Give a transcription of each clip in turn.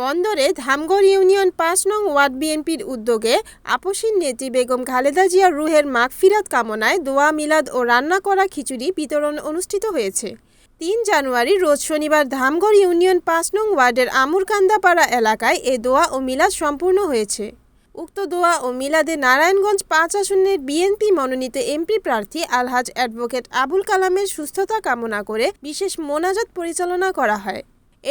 বন্দরে ধামগড় ইউনিয়ন পাঁচ নং ওয়ার্ড বিএনপির উদ্যোগে আপসীন নেত্রী বেগম খালেদা জিয়ার রুহের মাগফিরাত কামনায় দোয়া, মিলাদ ও রান্না করা খিচুড়ি বিতরণ অনুষ্ঠিত হয়েছে। তিন জানুয়ারি রোজ শনিবার ধামগড় ইউনিয়ন পাঁচ নং ওয়ার্ডের আমুরকান্দাপাড়া এলাকায় এ দোয়া ও মিলাদ সম্পূর্ণ হয়েছে। উক্ত দোয়া ও মিলাদে নারায়ণগঞ্জ পাঁচ আসনের বিএনপি মনোনীত এমপি প্রার্থী আলহাজ অ্যাডভোকেট আবুল কালামের সুস্থতা কামনা করে বিশেষ মোনাজাত পরিচালনা করা হয়।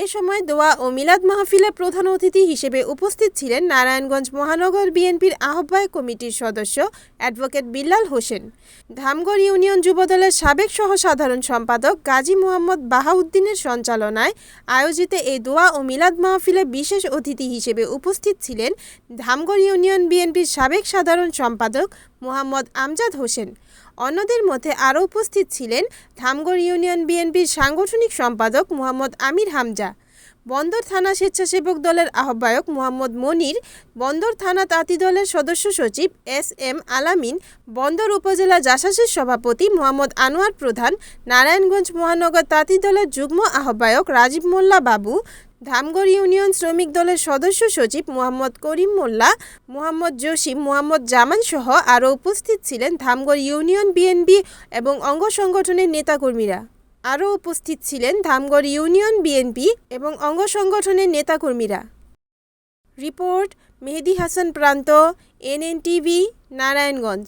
এ সময় দোয়া ও মিলাদ মাহফিলে প্রধান অতিথি হিসেবে উপস্থিত ছিলেন নারায়ণগঞ্জ মহানগর বিএনপির আহ্বায়ক কমিটির সদস্য অ্যাডভোকেট বিল্লাল হোসেন। ধামগড় ইউনিয়ন যুবদলের সাবেক সহ সাধারণ সম্পাদক গাজী মোহাম্মদ বাহাউদ্দিনের সঞ্চালনায় আয়োজিত এই দোয়া ও মিলাদ মাহফিলে বিশেষ অতিথি হিসেবে উপস্থিত ছিলেন ধামগড় ইউনিয়ন বিএনপির সাবেক সাধারণ সম্পাদক মোহাম্মদ আমজাদ হোসেন। অন্যদের মধ্যে আরও উপস্থিত ছিলেন ধামগড় ইউনিয়ন বিএনপির সাংগঠনিক সম্পাদক মোহাম্মদ আমির হামজা। বন্দর থানা স্বেচ্ছাসেবক দলের আহ্বায়ক মোহাম্মদ মনির, বন্দর থানা তাঁতি দলের সদস্য সচিব এস এম আলামিন, বন্দর উপজেলা জাসাসের সভাপতি মোহাম্মদ আনোয়ার প্রধান, নারায়ণগঞ্জ মহানগর তাঁতি দলের যুগ্ম আহ্বায়ক রাজীব মোল্লা বাবু, ধামগড় ইউনিয়ন শ্রমিক দলের সদস্য সচিব মোহাম্মদ করিম মোল্লা, মোহাম্মদ জসিম, মোহাম্মদ জামান সহ আরও উপস্থিত ছিলেন ধামগড় ইউনিয়ন বিএনপি এবং অঙ্গ সংগঠনের নেতাকর্মীরা। আরও উপস্থিত ছিলেন ধামগড় ইউনিয়ন বিএনপি এবং অঙ্গ সংগঠনের নেতাকর্মীরা। রিপোর্ট মেহেদি হাসান প্রান্ত, এনএনটিভি, নারায়ণগঞ্জ।